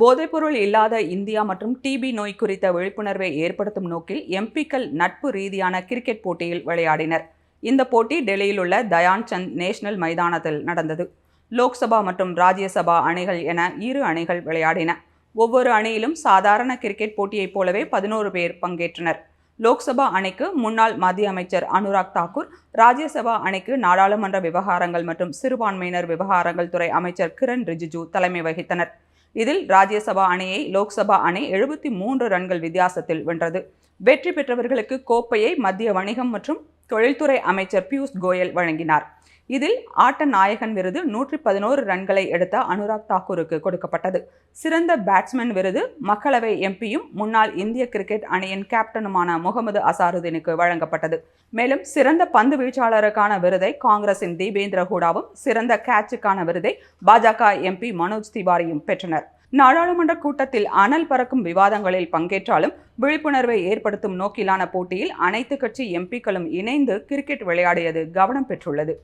போதைப்பொருள் இல்லாத இந்தியா மற்றும் டிபி நோய் குறித்த விழிப்புணர்வை ஏற்படுத்தும் நோக்கில் எம்பிக்கள் நட்பு ரீதியான கிரிக்கெட் போட்டியில் விளையாடினர். இந்த போட்டி டெல்லியில் உள்ள தயான் சந்த் நேஷனல் மைதானத்தில் நடந்தது. லோக்சபா மற்றும் ராஜ்யசபா அணிகள் என இரு அணிகள் விளையாடின. ஒவ்வொரு அணியிலும் சாதாரண கிரிக்கெட் போட்டியைப் போலவே பதினோரு பேர் பங்கேற்றனர். லோக்சபா அணைக்கு முன்னாள் மத்திய அமைச்சர் அனுராக் தாக்கூர் ராஜ்யசபா அணைக்கு நாடாளுமன்ற விவகாரங்கள் மற்றும் சிறுபான்மையினர் விவகாரங்கள் துறை அமைச்சர் கிரண் ரிஜிஜு தலைமை வகித்தனர். இதில் ராஜ்யசபா அணியை லோக்சபா அணி எழுபத்தி மூன்று ரன்கள் வித்தியாசத்தில் வென்றது. வெற்றி பெற்றவர்களுக்கு கோப்பையை மத்திய வணிகம் மற்றும் தொழில்துறை அமைச்சர் பியூஷ் கோயல் வழங்கினார். இதில் ஆட்ட நாயகன் விருது நூற்றி பதினோரு ரன்களை எடுத்த அனுராக் தாக்கூருக்கு கொடுக்கப்பட்டது. சிறந்த பேட்ஸ்மேன் விருது மக்களவை எம்பியும் முன்னாள் இந்திய கிரிக்கெட் அணியின் கேப்டனுமான முகமது அசாருதீனுக்கு வழங்கப்பட்டது. மேலும் சிறந்த பந்து வீச்சாளருக்கான விருதை காங்கிரசின் தீபேந்திர ஹூடாவும் சிறந்த கேட்சுக்கான விருதை பாஜக எம்பி மனோஜ் திவாரியும் பெற்றனர். நாடாளுமன்ற கூட்டத்தில் அனல் பறக்கும் விவாதங்களில் பங்கேற்றாலும் விழிப்புணர்வை ஏற்படுத்தும் நோக்கிலான போட்டியில் அனைத்து கட்சி எம்பிக்களும் இணைந்து கிரிக்கெட் விளையாடியது கவனம் பெற்றுள்ளது.